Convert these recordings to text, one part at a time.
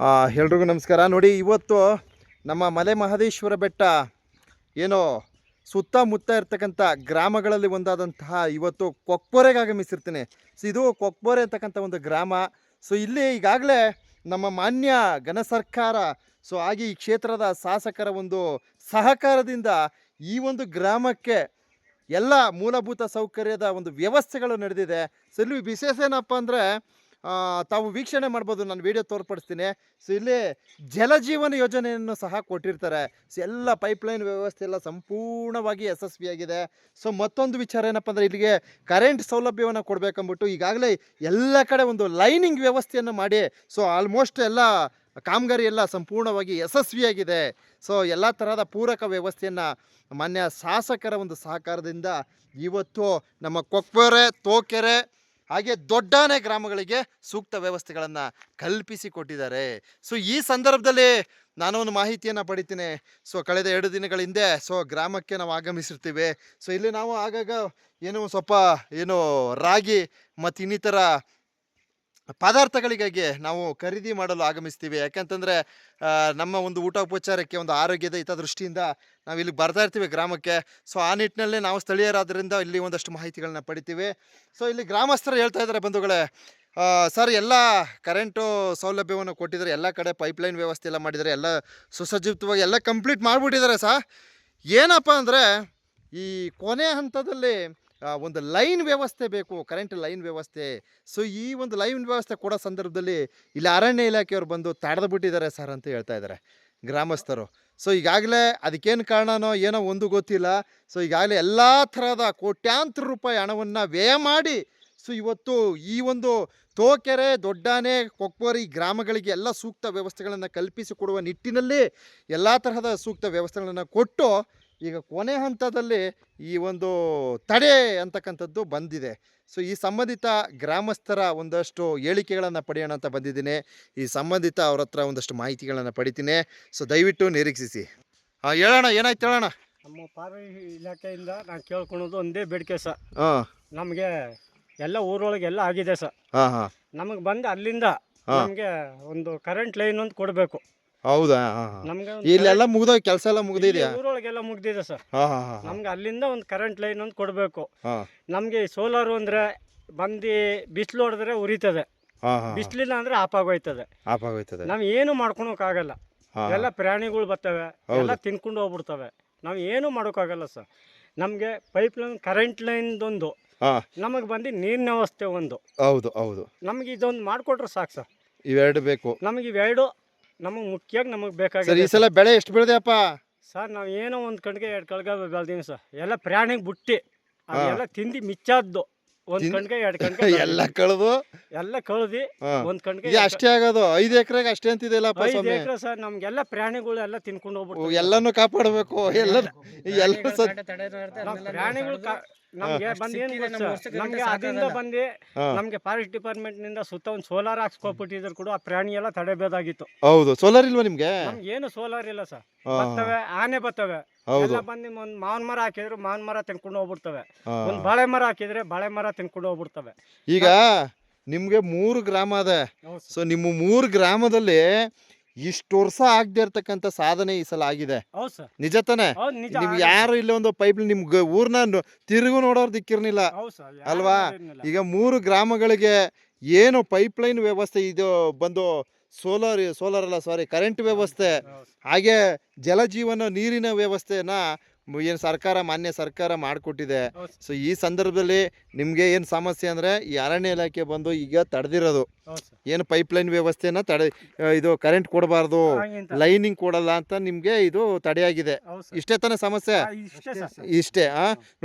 ಎಲ್ರಿಗೂ ನಮಸ್ಕಾರ. ನೋಡಿ, ಇವತ್ತು ನಮ್ಮ ಮಲೆ ಮಹದೇಶ್ವರ ಬೆಟ್ಟ ಏನು ಸುತ್ತಮುತ್ತ ಇರ್ತಕ್ಕಂಥ ಗ್ರಾಮಗಳಲ್ಲಿ ಒಂದಾದಂತಹ ಇವತ್ತು ಕೊಕ್ಬೋರೆಗೆ ಆಗಮಿಸಿರ್ತೀನಿ. ಸೊ ಇದು ಕೊಕ್ಬೋರೆ ಅಂತಕ್ಕಂಥ ಒಂದು ಗ್ರಾಮ. ಸೊ ಇಲ್ಲಿ ಈಗಾಗಲೇ ನಮ್ಮ ಮಾನ್ಯ ಘನ ಸರ್ಕಾರ ಸೊ ಹಾಗೆ ಈ ಕ್ಷೇತ್ರದ ಶಾಸಕರ ಒಂದು ಸಹಕಾರದಿಂದ ಈ ಒಂದು ಗ್ರಾಮಕ್ಕೆ ಎಲ್ಲ ಮೂಲಭೂತ ಸೌಕರ್ಯದ ಒಂದು ವ್ಯವಸ್ಥೆಗಳು ನಡೆದಿದೆ. ಸೊ ಇಲ್ಲಿ ವಿಶೇಷ ಏನಪ್ಪ ಅಂದರೆ ತಾವು ವೀಕ್ಷಣೆ ಮಾಡ್ಬೋದು, ನಾನು ವಿಡಿಯೋ ತೋರ್ಪಡಿಸ್ತೀನಿ. ಸೊ ಇಲ್ಲಿ ಜಲಜೀವನ ಯೋಜನೆಯನ್ನು ಸಹ ಕೊಟ್ಟಿರ್ತಾರೆ. ಸೊ ಎಲ್ಲ ಪೈಪ್ಲೈನ್ ವ್ಯವಸ್ಥೆ ಎಲ್ಲ ಸಂಪೂರ್ಣವಾಗಿ ಯಶಸ್ವಿಯಾಗಿದೆ ಸೊ ಮತ್ತೊಂದು ವಿಚಾರ ಏನಪ್ಪ ಅಂದರೆ, ಇಲ್ಲಿಗೆ ಕರೆಂಟ್ ಸೌಲಭ್ಯವನ್ನು ಕೊಡಬೇಕಂದ್ಬಿಟ್ಟು ಈಗಾಗಲೇ ಎಲ್ಲ ಕಡೆ ಒಂದು ಲೈನಿಂಗ್ ವ್ಯವಸ್ಥೆಯನ್ನು ಮಾಡಿ ಸೊ ಆಲ್ಮೋಸ್ಟ್ ಎಲ್ಲ ಕಾಮಗಾರಿ ಎಲ್ಲ ಸಂಪೂರ್ಣವಾಗಿ ಯಶಸ್ವಿಯಾಗಿದೆ ಸೊ ಎಲ್ಲ ತರಹದ ಪೂರಕ ವ್ಯವಸ್ಥೆಯನ್ನು ಮಾನ್ಯ ಶಾಸಕರ ಒಂದು ಸಹಕಾರದಿಂದ ಇವತ್ತು ನಮ್ಮ ಕೊಕ್ಕೆರೆ, ತೋಕೆರೆ ಹಾಗೆ ದೊಡ್ಡಾನೆ ಗ್ರಾಮಗಳಿಗೆ ಸೂಕ್ತ ವ್ಯವಸ್ಥೆಗಳನ್ನು ಕಲ್ಪಿಸಿಕೊಟ್ಟಿದ್ದಾರೆ. ಸೊ ಈ ಸಂದರ್ಭದಲ್ಲಿ ನಾನು ಒಂದು ಮಾಹಿತಿಯನ್ನು ಪಡಿತೀನಿ. ಸೊ ಕಳೆದ ಎರಡು ದಿನಗಳ ಹಿಂದೆ ಸೊ ಗ್ರಾಮಕ್ಕೆ ನಾವು ಆಗಮಿಸಿರ್ತೀವಿ. ಸೊ ಇಲ್ಲಿ ನಾವು ಆಗಾಗ ಏನು ಸ್ವಲ್ಪ, ಏನು ರಾಗಿ ಮತ್ತು ಇನ್ನಿತರ ಪದಾರ್ಥಗಳಿಗಾಗಿ ನಾವು ಖರೀದಿ ಮಾಡಲು ಆಗಮಿಸ್ತೀವಿ. ಯಾಕಂತಂದರೆ ನಮ್ಮ ಒಂದು ಊಟ ಉಪಚಾರಕ್ಕೆ ಒಂದು ಆರೋಗ್ಯದ ಹಿತದೃಷ್ಟಿಯಿಂದ ನಾವು ಇಲ್ಲಿ ಬರ್ತಾ ಇರ್ತೀವಿ ಗ್ರಾಮಕ್ಕೆ. ಸೊ, ಆ ನಿಟ್ಟಿನಲ್ಲಿ ನಾವು ಸ್ಥಳೀಯರಾದ್ರಿಂದ ಇಲ್ಲಿ ಒಂದಷ್ಟು ಮಾಹಿತಿಗಳನ್ನ ಪಡಿತೀವಿ. ಸೊ, ಇಲ್ಲಿ ಗ್ರಾಮಸ್ಥರು ಹೇಳ್ತಾ ಇದ್ದಾರೆ ಬಂಧುಗಳೇ ಸರ್ ಎಲ್ಲ ಕರೆಂಟು ಸೌಲಭ್ಯವನ್ನು ಕೊಟ್ಟಿದ್ದಾರೆ. ಎಲ್ಲ ಕಡೆ ಪೈಪ್ಲೈನ್ ವ್ಯವಸ್ಥೆ ಎಲ್ಲ ಮಾಡಿದ್ದಾರೆ. ಎಲ್ಲ ಸುಸಜ್ಜಿತವಾಗಿ ಎಲ್ಲ ಕಂಪ್ಲೀಟ್ ಮಾಡಿಬಿಟ್ಟಿದ್ದಾರೆ ಸಹ ಏನಪ್ಪ ಅಂದರೆ, ಈ ಕೊನೆ ಹಂತದಲ್ಲಿ ಒಂದು ಲೈನ್ ವ್ಯವಸ್ಥೆ ಬೇಕು, ಕರೆಂಟ್ ಲೈನ್ ವ್ಯವಸ್ಥೆ. ಸೊ, ಈ ಒಂದು ಲೈನ್ ವ್ಯವಸ್ಥೆ ಕೊಡೋ ಸಂದರ್ಭದಲ್ಲಿ ಇಲ್ಲಿ ಅರಣ್ಯ ಇಲಾಖೆಯವರು ಬಂದು ತಡೆದು ಬಿಟ್ಟಿದ್ದಾರೆ ಸರ್ ಅಂತ ಹೇಳ್ತಾ ಇದ್ದಾರೆ ಗ್ರಾಮಸ್ಥರು. ಸೊ, ಈಗಾಗಲೇ ಅದಕ್ಕೇನು ಕಾರಣನೋ ಏನೋ ಒಂದು ಗೊತ್ತಿಲ್ಲ. ಸೊ, ಈಗಾಗಲೇ ಎಲ್ಲ ಥರದ ಕೋಟ್ಯಾಂತರ ರೂಪಾಯಿ ಹಣವನ್ನು ವ್ಯಯ ಮಾಡಿ, ಸೊ, ಇವತ್ತು ಈ ಒಂದು ತೋಕೆರೆ, ದೊಡ್ಡಾನೆ, ಕೊಕ್ಕೋರಿ ಗ್ರಾಮಗಳಿಗೆ ಎಲ್ಲ ಸೂಕ್ತ ವ್ಯವಸ್ಥೆಗಳನ್ನು ಕಲ್ಪಿಸಿಕೊಡುವ ನಿಟ್ಟಿನಲ್ಲಿ ಎಲ್ಲ ತರಹದ ಸೂಕ್ತ ವ್ಯವಸ್ಥೆಗಳನ್ನು ಕೊಟ್ಟು ಈಗ ಕೊನೆ ಹಂತದಲ್ಲಿ ಈ ಒಂದು ತಡೆ ಅಂತಕ್ಕಂಥದ್ದು ಬಂದಿದೆ. ಸೊ ಈ ಸಂಬಂಧಿತ ಗ್ರಾಮಸ್ಥರ ಒಂದಷ್ಟು ಹೇಳಿಕೆಗಳನ್ನು ಪಡೆಯೋಣ ಅಂತ ಬಂದಿದ್ದೀನಿ. ಈ ಸಂಬಂಧಿತ ಅವ್ರ ಹತ್ರ ಒಂದಷ್ಟು ಮಾಹಿತಿಗಳನ್ನು ಪಡಿತೀನಿ. ಸೊ ದಯವಿಟ್ಟು ನಿರೀಕ್ಷಿಸಿ. ಹಾಂ ಹೇಳೋಣ ಏನಾಯ್ತು ಹೇಳೋಣ ನಮ್ಮ ಪಾರಿ ಇಲಾಖೆಯಿಂದ ನಾನು ಕೇಳ್ಕೊಳೋದು ಒಂದೇ ಬೇಡಿಕೆ ಸರ್. ಹಾಂ. ನಮಗೆ ಎಲ್ಲ ಊರೊಳಗೆ ಎಲ್ಲ ಆಗಿದೆ ಸರ್. ಹಾಂ ಹಾಂ. ನಮಗೆ ಬಂದು ಅಲ್ಲಿಂದ ನಮಗೆ ಒಂದು ಕರೆಂಟ್ ಲೈನ್ ಒಂದು ಕೊಡಬೇಕು. ಹೌದಾ? ಹಾಂ ಹಾಂ. ನಮಗೆ ಇಲ್ಲೆಲ್ಲ ಮುಗ್ದ ಕೆಲಸ ಎಲ್ಲ ಮುಗಿದಿದೆ ಊರೊಳಗೆಲ್ಲ ಮುಗ್ದಿದೆ ಸರ್. ಹಾಂ ಹಾಂ ಹಾಂ. ನಮ್ಗೆ ಅಲ್ಲಿಂದ ಒಂದು ಕರೆಂಟ್ ಲೈನ್ ಒಂದು ಕೊಡಬೇಕು. ನಮ್ಗೆ ನಮಗೆ ಸೋಲಾರು ಅಂದರೆ ಬಂದು ಬಿಸಿಲು ಹೊಡೆದ್ರೆ ಉರಿತದೆ. ಹಾಂ ಹಾಂ ಬಿಸಿಲಿಲ್ಲ ಅಂದ್ರೆ ಆಫ್ ಆಗೋಯ್ತದೆ ಆಫ್ ಆಗೋಯ್ತದೆ ನಾವು ಏನು ಮಾಡ್ಕೊಳಕ್ಕಾಗಲ್ಲ ಆಗಲ್ಲ ಎಲ್ಲ ಪ್ರಾಣಿಗಳು ಬರ್ತವೆ. ಎಲ್ಲ ತಿನ್ಕೊಂಡು ಹೋಗ್ಬಿಡ್ತವೆ. ನಾವು ಏನು ಮಾಡೋಕ್ಕಾಗಲ್ಲ ಸರ್. ನಮಗೆ ಪೈಪ್ ಲೈನ್ ಕರೆಂಟ್ ಲೈನ್ದೊಂದು ಹಾ. ನಮಗೆ ಬಂದು ನೀರಿನ ವ್ಯವಸ್ಥೆ ಒಂದು. ಹೌದು ಹೌದು. ನಮಗೆ ಇದೊಂದು ಮಾಡಿಕೊಟ್ರೆ ಸಾಕು ಸರ್. ಇವೆರಡು ಬೇಕು. ನಮಗೆ ಇವೆರಡು ನಮಗೆ ಮುಖ್ಯವಾಗಿ ನಮಗೆ ಸರ್ ಬೇಕಾಗಿದೆ ಈ ಸಲ ಬೆಳೆ ಎಷ್ಟು ಬೆಳೆದೆಯಪ್ಪ? ಸರ್ ನಾವು ಏನೋ ಒಂದು ಕಣ್ಗೆ ಎರಡು ಕಳ್ಗ ಬೆಳ್ದೀನಿ ಸರ್. ಎಲ್ಲ ಪ್ರಾಣಿಗೆ ಬುಟ್ಟಿ. ಅದೆಲ್ಲ ತಿಂದು ಮಿಚ್ಚಾದ್ದು. ಒಂದ್ ಕಣ್ಗೆ ಎರಡು ಕಣ್ಗೆ ಎಲ್ಲ ಕಳೆದು? ಎಲ್ಲ ಕಳ್ದಿ ಒಂದ್ ಒಂದು ಕಣ್ಗೆ ಇದು ಅಷ್ಟೇ ಆಗೋದು. ಐದು ಎಕರೆಗೆ ಅಷ್ಟೇ ಅಂತಿದೆಯಲ್ಲಪ್ಪ ಐದು ಸ್ವಾಮಿ? ಎಕರೆ ಸರ್ ನಮ್ಗೆಲ್ಲ ಪ್ರಾಣಿಗಳು ಎಲ್ಲ ತಿನ್ಕೊಂಡು ಹೋಗ್ಬಿಟ್ಟು ಎಲ್ಲಾನು ಕಾಪಾಡಬೇಕು. ಎಲ್ಲ ಎಲ್ಲ ಪ್ರಾಣಿಗಳು ಕಾ- ನಮ್ಗೆ ಬಂದು ಏನು ನಮ್ಗೆ ಅದರಿಂದ ಬಂದು. ನಮ್ಗೆ ಫಾರೆಸ್ಟ್ ಡಿಪಾರ್ಟ್ಮೆಂಟ್ನಿಂದ ಸುತ್ತ ಒಂದು ಸೋಲಾರ್ ಹಾಕ್ಸ್ಕೊಬಿಟ್ಟಿದ್ರು ಕೂಡ ಆ ಪ್ರಾಣಿ ಎಲ್ಲ ತಡೆಬೇದಾಗಿತ್ತು. ಹೌದು. ಸೋಲಾರ್ ಇಲ್ವಾ ನಿಮ್ಗೆ? ನಮ್ಗೆ ಏನು ಸೋಲಾರ್ ಇಲ್ಲ ಸರ್. ಹಾ, ಬರ್ತವೆ ಆನೆ ಬರ್ತವೆ. ಹೌದು. ಎಲ್ಲ ಬಂದು ಒಂದು ಮಾವಿನ ಮರ ಹಾಕಿದ್ರು ಮಾವಿನ ಮರ ತಿನ್ಕೊಂಡು ಹೋಗ್ಬಿಡ್ತವೆ. ಹಾ. ಒಂದು ಬಾಳೆ ಮರ ಹಾಕಿದ್ರೆ ಬಾಳೆ ಮರ ತಿನ್ಕೊಂಡು ಹೋಗ್ಬಿಡ್ತವೆ. ಈಗ ನಿಮ್ಗೆ ಮೂರು ಗ್ರಾಮ ಅದ. ಹೌದು ಸೊ ನಿಮ್ಮ ಮೂರು ಗ್ರಾಮದಲ್ಲಿ ಇಷ್ಟು ವರ್ಷ ಆಗದೆ ಇರ್ತಕ್ಕಂಥ ಸಾಧನೆ ಈ ಸಲ ಆಗಿದೆ ಹೌದು ಸರ್ ನಿಜ ತಾನೆ ಹೌದು ನಿಜ ನಿಮ್ಗೆ ಯಾರು ಇಲ್ಲ ಒಂದು ಪೈಪ್ ನಿಮ್ಗೆ ಊರ್ನ ತಿರುಗು ನೋಡೋರು ದಿಕ್ಕಿರ್ನಿಲ್ಲ ಹೌದು ಸರ್ ಯಾರು ಅಲ್ವಾ? ಮಾಡಿರ್ಲಿಲ್ಲ. ಈಗ ಮೂರು ಗ್ರಾಮಗಳಿಗೆ ಏನು ಪೈಪ್ಲೈನ್ ವ್ಯವಸ್ಥೆ ಇದು ಬಂದು ಸೋಲಾರ್ ಸೋಲಾರ್ ಅಲ್ಲ ಸಾರಿ ಕರೆಂಟ್ ವ್ಯವಸ್ಥೆ ಹೌದು ಸರ್. ಹಾಗೆ ಜಲಜೀವನ ನೀರಿನ ವ್ಯವಸ್ಥೆನ ಏನು ಸರ್ಕಾರ ಮಾನ್ಯ ಸರ್ಕಾರ ಮಾಡಿಕೊಟ್ಟಿದೆ ಹೌದು ಸರ್. ಸೊ ಈ ಸಂದರ್ಭದಲ್ಲಿ ನಿಮಗೆ ಏನು ಸಮಸ್ಯೆ ಅಂದರೆ ಈ ಅರಣ್ಯ ಇಲಾಖೆ ಬಂದು ಈಗ ತಡೆದಿರೋದು. ಏನು ಪೈಪ್ಲೈನ್ ವ್ಯವಸ್ಥೆನ ತಡೆ ಇದು ಕರೆಂಟ್ ಕೊಡಬಾರ್ದು ಲೈನಿಂಗ್ ಕೊಡಲ್ಲ ಅಂತ ನಿಮಗೆ ಇದು ತಡೆಯಾಗಿದೆ. ಇಷ್ಟೇ ತಾನೇ ಸಮಸ್ಯೆ? ಇಷ್ಟೇ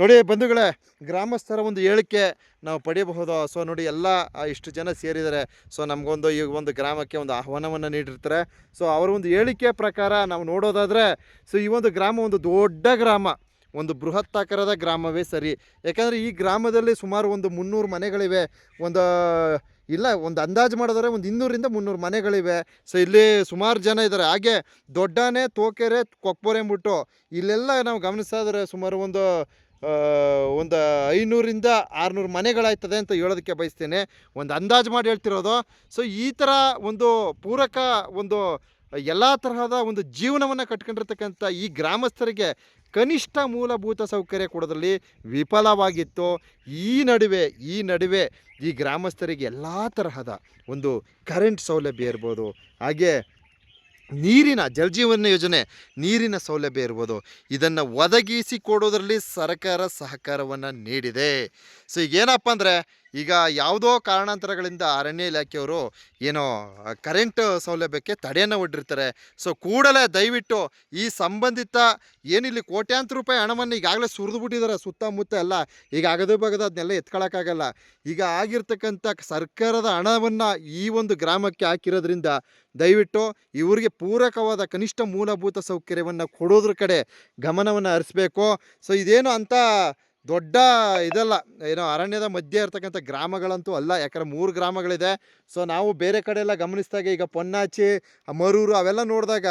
ನೋಡಿ ಬಂಧುಗಳೇ ಗ್ರಾಮಸ್ಥರ ಒಂದು ಹೇಳಿಕೆ ನಾವು ಪಡೆಯಬಹುದು? ಸೊ ನೋಡಿ ಎಲ್ಲ ಇಷ್ಟು ಜನ ಸೇರಿದ್ದಾರೆ. ಸೊ ನಮಗೊಂದು ಈ ಒಂದು ಗ್ರಾಮಕ್ಕೆ ಒಂದು ಆಹ್ವಾನವನ್ನು ನೀಡಿರ್ತಾರೆ. ಸೊ ಅವರ ಒಂದು ಹೇಳಿಕೆ ಪ್ರಕಾರ ನಾವು ನೋಡೋದಾದರೆ ಸೊ ಈ ಒಂದು ಗ್ರಾಮ ಒಂದು ದೊಡ್ಡ ಗ್ರಾಮ. ಒಂದು ಬೃಹತ್ತಾಕಾರದ ಗ್ರಾಮವೇ ಸರಿ. ಯಾಕಂದರೆ ಈ ಗ್ರಾಮದಲ್ಲಿ ಸುಮಾರು ಒಂದು ಮುನ್ನೂರು ಮನೆಗಳಿವೆ. ಒಂದು ಇಲ್ಲ, ಒಂದು ಅಂದಾಜು ಮಾಡಿದ್ರೆ ಒಂದು ಇನ್ನೂರಿಂದ ಮುನ್ನೂರು ಮನೆಗಳಿವೆ. ಸೊ ಇಲ್ಲಿ ಸುಮಾರು ಜನ ಇದ್ದಾರೆ ಹಾಗೆ ದೊಡ್ಡನೆ ತೋಕೆರೆ ಕೊಕ್ಬೋರೆ ಅಂದ್ಬಿಟ್ಟು ಇಲ್ಲೆಲ್ಲ ನಾವು ಗಮನಿಸಿದ್ರೆ ಸುಮಾರು ಒಂದು ಒಂದು ಐನೂರಿಂದ ಆರುನೂರು ಮನೆಗಳಾಯ್ತದೆ ಅಂತ ಹೇಳೋದಕ್ಕೆ ಬಯಸ್ತೇನೆ. ಒಂದು ಅಂದಾಜು ಮಾಡಿ ಹೇಳ್ತಿರೋದು. ಸೊ ಈ ಥರ ಒಂದು ಪೂರಕ ಒಂದು ಎಲ್ಲ ತರಹದ ಒಂದು ಜೀವನವನ್ನು ಕಟ್ಕೊಂಡಿರ್ತಕ್ಕಂಥ ಈ ಗ್ರಾಮಸ್ಥರಿಗೆ ಕನಿಷ್ಠ ಮೂಲಭೂತ ಸೌಕರ್ಯ ಕೊಡೋದ್ರಲ್ಲಿ ವಿಫಲವಾಗಿತ್ತು. ಈ ನಡುವೆ ಈ ನಡುವೆ ಈ ಗ್ರಾಮಸ್ಥರಿಗೆ ಎಲ್ಲ ತರಹದ ಒಂದು ಕರೆಂಟ್ ಸೌಲಭ್ಯ ಇರ್ಬೋದು. ಹಾಗೆ ನೀರಿನ ಜಲಜೀವನ ಯೋಜನೆ ನೀರಿನ ಸೌಲಭ್ಯ ಇರ್ಬೋದು. ಇದನ್ನು ಒದಗಿಸಿ ಕೊಡೋದರಲ್ಲಿ ಸರ್ಕಾರ ಸಹಕಾರವನ್ನು ನೀಡಿದೆ. ಸೊ ಈಗ ಏನಪ್ಪ ಅಂದರೆ ಈಗ ಯಾವುದೋ ಕಾರಣಾಂತರಗಳಿಂದ ಅರಣ್ಯ ಇಲಾಖೆಯವರು ಏನೋ ಕರೆಂಟ್ ಸೌಲಭ್ಯಕ್ಕೆ ತಡೆಯನ್ನು ಒಡ್ಡಿರ್ತಾರೆ ಸೊ ಕೂಡಲೇ ದಯವಿಟ್ಟು ಈ ಸಂಬಂಧಿತ ಏನಿಲ್ಲಿ ಕೋಟ್ಯಾಂತರ ರೂಪಾಯಿ ಹಣವನ್ನು ಈಗಾಗಲೇ ಸುರಿದು ಬಿಟ್ಟಿದ್ದಾರೆ, ಸುತ್ತಮುತ್ತ ಎಲ್ಲ, ಈಗ ಅಗದು ಬಗದ ಅದನ್ನೆಲ್ಲ ಎತ್ಕೊಳ್ಳೋಕ್ಕಾಗಲ್ಲ ಈಗ ಆಗಿರ್ತಕ್ಕಂಥ ಸರ್ಕಾರದ ಹಣವನ್ನು ಈ ಒಂದು ಗ್ರಾಮಕ್ಕೆ ಹಾಕಿರೋದ್ರಿಂದ ದಯವಿಟ್ಟು ಇವರಿಗೆ ಪೂರಕವಾದ ಕನಿಷ್ಠ ಮೂಲಭೂತ ಸೌಕರ್ಯವನ್ನು ಕೊಡೋದ್ರ ಕಡೆ ಗಮನವನ್ನು ಹರಿಸ್ಬೇಕು. ಸೊ ಇದೇನು ಅಂತ ದೊಡ್ಡ ಇದಲ್ಲ, ಏನೋ ಅರಣ್ಯದ ಮಧ್ಯೆ ಇರ್ತಕ್ಕಂಥ ಗ್ರಾಮಗಳಂತೂ ಅಲ್ಲ, ಯಾಕಂದ್ರೆ ಮೂರು ಗ್ರಾಮಗಳಿದೆ. ಸೊ ನಾವು ಬೇರೆ ಕಡೆ ಎಲ್ಲ ಗಮನಿಸಿದಾಗ ಈಗ ಪೊನ್ನಾಚಿ, ಮರೂರು ಅವೆಲ್ಲ ನೋಡಿದಾಗ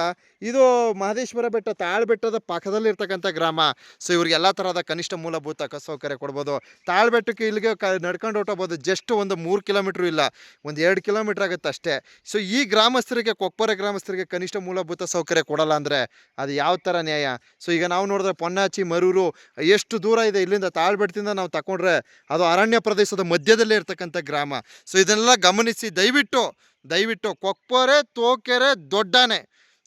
ಇದು ಮಹದೇಶ್ವರ ಬೆಟ್ಟ ತಾಳ್ಬೆಟ್ಟದ ಪಕ್ಕದಲ್ಲಿರ್ತಕ್ಕಂಥ ಗ್ರಾಮ. ಸೊ ಇವ್ರಿಗೆ ಎಲ್ಲ ಥರದ ಕನಿಷ್ಠ ಮೂಲಭೂತ ಸೌಕರ್ಯ ಕೊಡ್ಬೋದು. ತಾಳ್ಬೆಟ್ಟಕ್ಕೆ ಇಲ್ಲಿಗೆ ಕ, ನಡ್ಕೊಂಡು ಹೊಟ್ಟೋಗ್ಬೋದು ಜಸ್ಟ್ ಒಂದು ಮೂರು ಕಿಲೋಮೀಟ್ರ್ ಇಲ್ಲ, ಒಂದು ಎರಡು ಕಿಲೋಮೀಟ್ರ್ ಆಗುತ್ತೆ ಅಷ್ಟೇ. ಸೊ ಈ ಗ್ರಾಮಸ್ಥರಿಗೆ, ಕೊಪ್ಪರ ಗ್ರಾಮಸ್ಥರಿಗೆ ಕನಿಷ್ಠ ಮೂಲಭೂತ ಸೌಕರ್ಯ ಕೊಡಲ್ಲ ಅಂದರೆ ಅದು ಯಾವ ಥರ ನ್ಯಾಯ? ಸೊ ಈಗ ನಾವು ನೋಡಿದ್ರೆ ಪೊನ್ನಾಚಿ, ಮರೂರು, ಎಷ್ಟು ದೂರ ಇದೆ ಇಲ್ಲಿಂದ ತಾಳ್ಬೆಟ್ಟದಿಂದ ನಾವು ತಗೊಂಡ್ರೆ ಅದು ಅರಣ್ಯ ಪ್ರದೇಶದ ಮಧ್ಯದಲ್ಲೇ ಇರ್ತಕ್ಕಂಥ ಗ್ರಾಮ. ಸೊ ಇದನ್ನೆಲ್ಲ ಗಮನಿಸಿ, ದಯವಿಟ್ಟು ದಯವಿಟ್ಟು ಕೊಪ್ಪರೆ, ತೋಕೆರೆ, ದೊಡ್ಡಾನೆ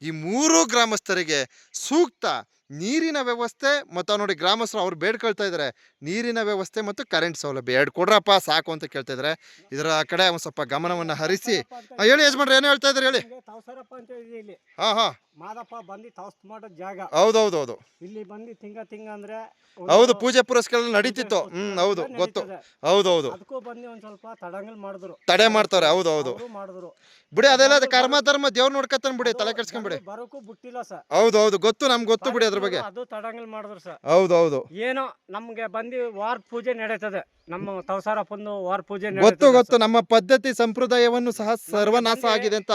ಈ ಮೂರು ಗ್ರಾಮಸ್ಥರಿಗೆ ಸೂಕ್ತ ನೀರಿನ ವ್ಯವಸ್ಥೆ ಮತ್ತು ನೋಡಿ ಗ್ರಾಮಸ್ಥರು ಅವ್ರು ಬೇಡ್ಕೊಳ್ತಾ ಇದ್ದಾರೆ ನೀರಿನ ವ್ಯವಸ್ಥೆ ಮತ್ತು ಕರೆಂಟ್ ಸೌಲಭ್ಯ ಎರಡು ಕೊಡ್ರಪ್ಪ ಸಾಕು ಅಂತ ಕೇಳ್ತಾ ಇದ್ದಾರೆ ಇದರ ಕಡೆ ಒಂದು ಸ್ವಲ್ಪ ಗಮನವನ್ನು ಹರಿಸಿ. ಹೇಳಿ ಯಜಮಾನ್ರಿ ಏನು ಹೇಳ್ತಾ ಇದ್ದಾರೆ ಹೇಳಿ? ಹಾಂ ಹಾಂ. ಮಾದಪ್ಪ ಬಂದು ಮಾಡೋ ಜಾಗ. ಹೌದೌದು ಹೌದು ಇಲ್ಲಿ ಬಂದು ತಿಂಗ ತಿಂಗ ಅಂದ್ರೆ ಹೌದು ಪೂಜೆ ಪುರಸ್ಕಾರ ನಡೀತಿತ್ತು. ಹ್ಮ್ ಹೌದು ಗೊತ್ತು. ಹೌದು ಹೌದು ಅದಕ್ಕೂ ಬಂದು ಒಂದ್ ಸ್ವಲ್ಪ ತಡಂಗಲ್ ಮಾಡಿದ್ರು. ತಡೆ ಮಾಡ್ತಾರೆ ಹೌದು ಹೌದು ಮಾಡಿದ್ರು. ಬಿಡಿ ಅದೆಲ್ಲ ಅದು ಕರ್ಮ ಧರ್ಮ ದೇವ್ರು ನೋಡ್ಕತ್ತಾನ ಬಿಡಿ ತಲೆ ಕೆಡ್ಸ್ಕೊಂಬಿಡಿ ಬರೋಕು ಬಿಟ್ಟಿಲ್ಲ ಸರ್. ಹೌದು ಹೌದು ಗೊತ್ತು ನಮ್ಗೆ ಗೊತ್ತು ಬಿಡಿ ಅದ್ರ ಬಗ್ಗೆ? ಅದು ತಡಂಗಲ್ ಮಾಡಿದ್ರು ಸರ್. ಹೌದು ಹೌದು ಏನೋ ನಮ್ಗೆ ಬಂದು ವಾರ ಪೂಜೆ ನಡೀತದೆ. ನಮ್ಮ ತವಸಾರಪ್ಪಂದು ವಾರ ಪೂಜೆ ಗೊತ್ತು ಗೊತ್ತು. ನಮ್ಮ ಪದ್ಧತಿ ಸಂಪ್ರದಾಯವನ್ನು ಸಹ ಸರ್ವನಾಶ ಆಗಿದೆ ಅಂತ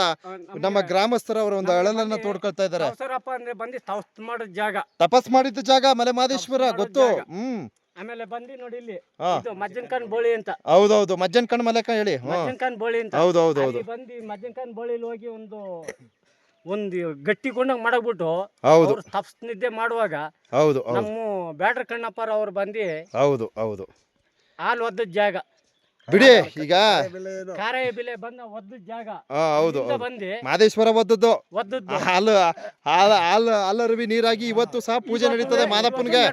ನಮ್ಮ ಗ್ರಾಮಸ್ಥರ ಅವರ ಒಂದು ಅಳಲನ್ನ ತೋಡ್ಕೊಳ್ತಾ ಇದ್ದಾರೆ. ತವಸಾರಪ್ಪ ಅಂದ್ರೆ ಬಂದು ತವಸ್ ಮಾಡಿದ ಜಾಗ. ತಪಸ್ ಮಾಡಿದ್ದ ಜಾಗ ಮಲೆ ಮಹದೇಶ್ವರ ಗೊತ್ತು? ಹ್ಮ್. ಆಮೇಲೆ ಬಂದಿ ನೋಡಿ ಇಲ್ಲಿ ಹಾ. ಇದು ಮಜ್ಜನ್ಕನ್ ಬೋಳಿ ಅಂತ. ಹೌದೌದು. ಮಜ್ಜನ್ ಕಣ್ ಮಲೆಕ ಹೇಳಿ. ಹ್ಮ್ ಮಜ್ಜನ್ಕನ್ ಬೋಳಿ ಅಂತ. ಹೌದು ಹೌದು ಅಲ್ಲಿ ಬಂದು ಮಜ್ಜನ್ಕನ್ ಬೋಳಿಲಿ ಹೋಗಿ ಒಂದು ಒಂದು ಗಟ್ಟಿ ಕೊಂಡಂಗ್ ಮಾಡಬಿಟ್ಟು ಹೌದು. ತಪ್ಸ್ ನಿದ್ದೆ ಮಾಡುವಾಗ ಹೌದು ಹೌದು. ನಮ್ಮ ಬ್ಯಾಟ್ರ್ ಕಣ್ಣಪ್ಪರ ಅವ್ರು ಬಂದು ಹೌದು ಹೌದು. ಹಾಲು ಒದ್ದ ಜಾಗ. ಬಿಡಿ ಈಗ. ಬಿಲೆ ಬಂದ ಒದ್ದ ಜಾಗ. ಹೌದು ಹೌದು. ಬಂದು ಮಾದೇಶ್ವರ ಒದ್ದದ್ದು. ಒದ್ದದ್ದು. ಹಾಲು ಹಾಲು ಹಾಲು ಹಾಲರವಿ ನೀರಾಗಿ ಇವತ್ತು ಸಹ ಪೂಜೆ ನಡೀತದೆ ಮಾದಪ್ಪನಿಗೆ.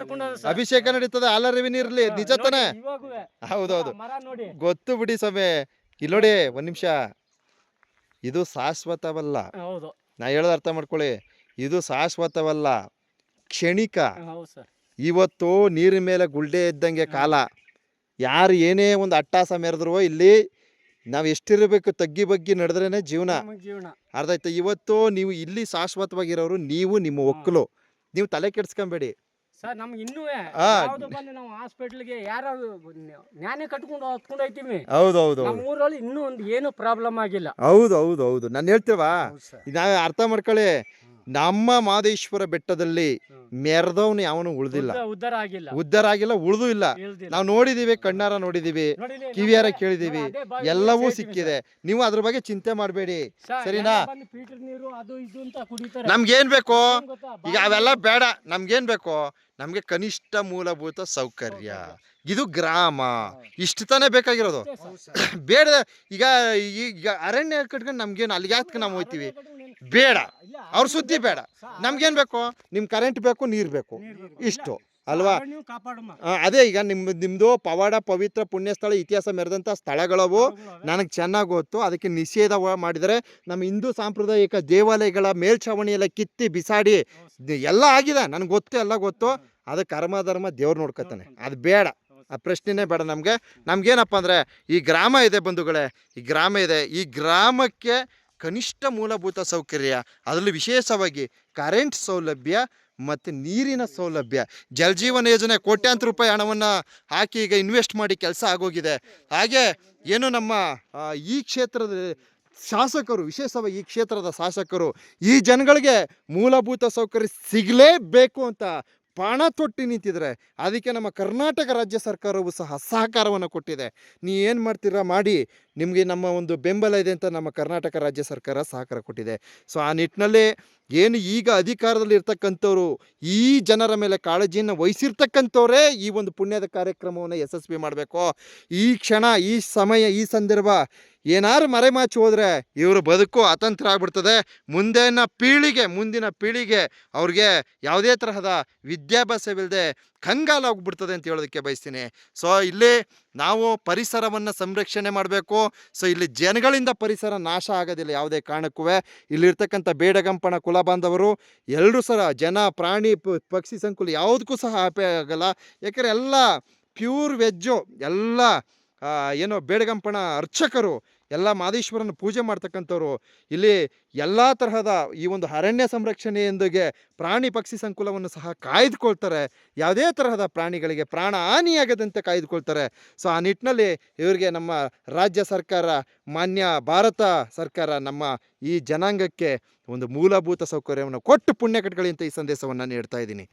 ಅಭಿಷೇಕ ನಡೀತದೆ ಹಾಲರವಿ ನೀರ್ಲಿ ನಿಜ ತಾನೆ ಇವಾಗುವೆ. ಹೌದೌದು ಮರ ನೋಡಿ. ಗೊತ್ತು ಬಿಡಿ ಸಭೆ ಇಲ್ಲಿ ನೋಡಿ ಒಂದ್ ನಿಮಿಷ. ಇದು ಶಾಶ್ವತವಲ್ಲ. ಹೌದು. ನಾ ಹೇಳೋದು ಅರ್ಥ ಮಾಡ್ಕೊಳ್ಳಿ. ಇದು ಶಾಶ್ವತವಲ್ಲ. ಕ್ಷಣಿಕ. ಇವತ್ತು ನೀರಿನ ಮೇಲೆ ಗುಳ್ಳೆ ಇದ್ದಂಗೆ ಕಾಲ. ಯಾರು ಏನೇ ಒಂದು ಅಟ್ಟಾಸ ಮೆರೆದ್ರು ಇಲ್ಲಿ ನಾವು ಎಷ್ಟಿರಬೇಕು ತಗ್ಗಿ ಬಗ್ಗಿ ನಡೆದ್ರೇನೆ ಜೀವನ. ಅರ್ಧ ಇವತ್ತು ನೀವು ಇಲ್ಲಿ ಶಾಶ್ವತವಾಗಿರೋರು ನೀವು ನಿಮ್ಮ ಒಕ್ಕಲು. ನೀವು ತಲೆ ಕೆಡ್ಸ್ಕೊಂಬೇಡಿ. ಸರ್ ನಮ್ಗೆ ಇನ್ನೂ. ಯಾವ್ದು ಬಂದು ನಾವು ಹಾಸ್ಪಿಟ್ಲ್ಗೆ ಯಾರು ನ್ಯಾನೆ ಕಟ್ಕೊಂಡು ಹತ್ಕೊಂಡು ಹೋಯ್ತೀವಿ. ಹೌದು ಹೌದು ನಮ್ಮ ಊರಲ್ಲಿ ಇನ್ನೂ ಒಂದು ಏನು ಪ್ರಾಬ್ಲಮ್ ಆಗಿಲ್ಲ. ಹೌದು ಹೌದು ಹೌದು. ನಾನು ಹೇಳ್ತೇವಾ? ನಾವು ಅರ್ಥ ಮಾಡ್ಕೊಳ್ಳಿ. ನಮ್ಮ ಮಾದೇಶ್ವರ ಬೆಟ್ಟದಲ್ಲಿ. ಮೆರೆದವನು ಯಾವನು ಉಳ್ದಿಲ್ಲ. ಉದ್ದಾರ ಆಗಿಲ್ಲ. ಉಳ್ದು ಇಲ್ಲ. ನಾವು ನೋಡಿದೀವಿ ಕಣ್ಣಾರ ನೋಡಿದೀವಿ ಕಿವಿಯಾರ ಕೇಳಿದೀವಿ ಎಲ್ಲವೂ ಸಿಕ್ಕಿದೆ. ನೀವು ಅದ್ರ ಬಗ್ಗೆ ಚಿಂತೆ ಮಾಡಬೇಡಿ. ಸರಿನಾ? ನಮ್ಗೇನ್ ಬೇಕು? ಈಗ ಅವೆಲ್ಲ ಬೇಡ. ನಮ್ಗೇನ್ ಬೇಕು? ನಮ್ಗೆ ಕನಿಷ್ಠ ಮೂಲಭೂತ ಸೌಕರ್ಯ. ಇದು ಗ್ರಾಮ. ಇಷ್ಟು ತಾನೇ ಬೇಕಾಗಿರೋದು. ಬೇಡ. ಈಗ ಈಗ ಅರಣ್ಯ ಕಟ್ಕೊಂಡು ನಮ್ಗೇನು ಅಲ್ಲಿಗೆ ಯಾಕೆ ನಾವು ಹೋಯ್ತೀವಿ? ಇಲ್ಲ, ಬೇಡ. ಅವ್ರ ಸುದ್ದಿ ಬೇಡ. ನಮ್ಗೇನು ಬೇಕು? ನಿಮ್ ಕರೆಂಟ್ ಬೇಕು ನೀರ್ ಬೇಕು. ಇಷ್ಟು ಅಲ್ವಾ? ಅದೇ ಈಗ ನಿಮ್ ನಿಮ್ದು ಪವಾಡ ಪವಿತ್ರ ಪುಣ್ಯಸ್ಥಳ ಇತಿಹಾಸ ಮೆರೆದಂಥ ಸ್ಥಳಗಳವು ನನಗೆ ಚೆನ್ನಾಗಿ ಗೊತ್ತು. ಅದಕ್ಕೆ ನಿಷೇಧ ಮಾಡಿದರೆ ನಮ್ಮ ಹಿಂದೂ ಸಾಂಪ್ರದಾಯಿಕ ದೇವಾಲಯಗಳ ಮೇಲ್ಛಾವಣಿಯೆಲ್ಲ ಕಿತ್ತಿ ಬಿಸಾಡಿ ಎಲ್ಲ ಆಗಿದೆ. ನನಗೆ ಗೊತ್ತು ಎಲ್ಲ ಗೊತ್ತು. ಅದು ಕರ್ಮ ಧರ್ಮ ದೇವ್ರು ನೋಡ್ಕೊತಾನೆ. ಅದು ಬೇಡ. ಆ ಪ್ರಶ್ನೆನೇ ಬೇಡ ನಮಗೆ. ನಮ್ಗೇನಪ್ಪ ಅಂದರೆ ಈ ಗ್ರಾಮ ಇದೆ ಬಂಧುಗಳೇ. ಈ ಗ್ರಾಮ ಇದೆ. ಈ ಗ್ರಾಮಕ್ಕೆ ಕನಿಷ್ಠ ಮೂಲಭೂತ ಸೌಕರ್ಯ, ಅದರಲ್ಲಿ ವಿಶೇಷವಾಗಿ ಕರೆಂಟ್ ಸೌಲಭ್ಯ ಮತ್ತು ನೀರಿನ ಸೌಲಭ್ಯ. ಜಲಜೀವನ ಯೋಜನೆ ಕೋಟ್ಯಾಂತರ ರೂಪಾಯಿ ಹಣವನ್ನು ಹಾಕಿ ಈಗ ಇನ್ವೆಸ್ಟ್ ಮಾಡಿ ಕೆಲಸ ಆಗೋಗಿದೆ. ಹಾಗೆ ಏನು ನಮ್ಮ ಈ ಕ್ಷೇತ್ರದ ಶಾಸಕರು, ವಿಶೇಷವಾಗಿ ಈ ಕ್ಷೇತ್ರದ ಶಾಸಕರು, ಈ ಜನಗಳಿಗೆ ಮೂಲಭೂತ ಸೌಕರ್ಯ ಸಿಗಲೇಬೇಕು ಅಂತ ಪಣ ತೊಟ್ಟಿ ನಿಂತಿದ್ದಾರೆ ಅದಕ್ಕೆ ನಮ್ಮ ಕರ್ನಾಟಕ ರಾಜ್ಯ ಸರ್ಕಾರವು ಸಹ ಸಹಕಾರವನ್ನು ಕೊಟ್ಟಿದೆ. ನೀ ಏನು ಮಾಡ್ತೀರಾ, ಮಾಡಿ. ನಿಮಗೆ ನಮ್ಮ ಒಂದು ಬೆಂಬಲ ಇದೆ ಅಂತ ನಮ್ಮ ಕರ್ನಾಟಕ ರಾಜ್ಯ ಸರ್ಕಾರ ಸಹಕಾರ ಕೊಟ್ಟಿದೆ. ಸೊ, ಆ ನಿಟ್ಟಿನಲ್ಲಿ ಏನು ಈಗ ಅಧಿಕಾರದಲ್ಲಿ ಇರ್ತಕ್ಕಂಥವ್ರು ಈ ಜನರ ಮೇಲೆ ಕಾಳಜಿಯನ್ನು ವಹಿಸಿರ್ತಕ್ಕಂಥವರೇ ಈ ಒಂದು ಪುಣ್ಯದ ಕಾರ್ಯಕ್ರಮವನ್ನು ಯಶಸ್ವಿ ಮಾಡಬೇಕು. ಈ ಕ್ಷಣ, ಈ ಸಮಯ, ಈ ಸಂದರ್ಭ ಏನಾರು ಮರೆಮಾಚಿ ಹೋದರೆ ಇವರು ಬದುಕು ಅತಂತ್ರ ಆಗ್ಬಿಡ್ತದೆ. ಮುಂದಿನ ಪೀಳಿಗೆ ಮುಂದಿನ ಪೀಳಿಗೆ ಅವ್ರಿಗೆ ಯಾವುದೇ ತರಹದ ವಿದ್ಯಾಭ್ಯಾಸವಿಲ್ಲದೆ ಕಂಗಾಲಾಗ್ಬಿಡ್ತದೆ ಅಂತ ಹೇಳೋದಕ್ಕೆ ಬಯಸ್ತೀನಿ. ಸೊ, ಇಲ್ಲಿ ನಾವು ಪರಿಸರವನ್ನು ಸಂರಕ್ಷಣೆ ಮಾಡಬೇಕು. ಸೊ ಇಲ್ಲಿ ಜನಗಳಿಂದ ಪರಿಸರ ನಾಶ ಆಗೋದಿಲ್ಲ ಯಾವುದೇ ಕಾರಣಕ್ಕೂ. ಇಲ್ಲಿರ್ತಕ್ಕಂಥ ಬೇಡಗಂಪಣ ಕುಲಬಾಂಧವರು ಎಲ್ಲರೂ ಸಹ ಜನ, ಪ್ರಾಣಿ ಪಕ್ಷಿ ಸಂಕುಲ ಯಾವುದಕ್ಕೂ ಸಹ ಹ್ಯಾಪಿ ಆಗಲ್ಲ. ಯಾಕಂದರೆ ಎಲ್ಲ ಪ್ಯೂರ್ ವೆಜ್ಜು ಎಲ್ಲ ಏನೋ ಬೇಡಗಂಪಣ ಅರ್ಚಕರು ಎಲ್ಲ ಮಾದೇಶ್ವರನ ಪೂಜೆ ಮಾಡ್ತಕ್ಕಂಥವ್ರು. ಇಲ್ಲಿ ಎಲ್ಲ ತರಹದ ಈ ಒಂದು ಅರಣ್ಯ ಸಂರಕ್ಷಣೆಯೊಂದಿಗೆ ಪ್ರಾಣಿ ಪಕ್ಷಿ ಸಂಕುಲವನ್ನು ಸಹ ಕಾಯ್ದುಕೊಳ್ತಾರೆ. ಯಾವುದೇ ತರಹದ ಪ್ರಾಣಿಗಳಿಗೆ ಪ್ರಾಣ ಹಾನಿಯಾಗದಂತೆ ಕಾಯ್ದುಕೊಳ್ತಾರೆ. ಸೊ, ಆ ನಿಟ್ಟಿನಲ್ಲಿ ಇವರಿಗೆ ನಮ್ಮ ರಾಜ್ಯ ಸರ್ಕಾರ, ಮಾನ್ಯ ಭಾರತ ಸರ್ಕಾರ ನಮ್ಮ ಈ ಜನಾಂಗಕ್ಕೆ ಒಂದು ಮೂಲಭೂತ ಸೌಕರ್ಯವನ್ನು ಕೊಟ್ಟು ಪುಣ್ಯ ಈ ಸಂದೇಶವನ್ನು ನೀಡ್ತಾ ಇದ್ದೀನಿ.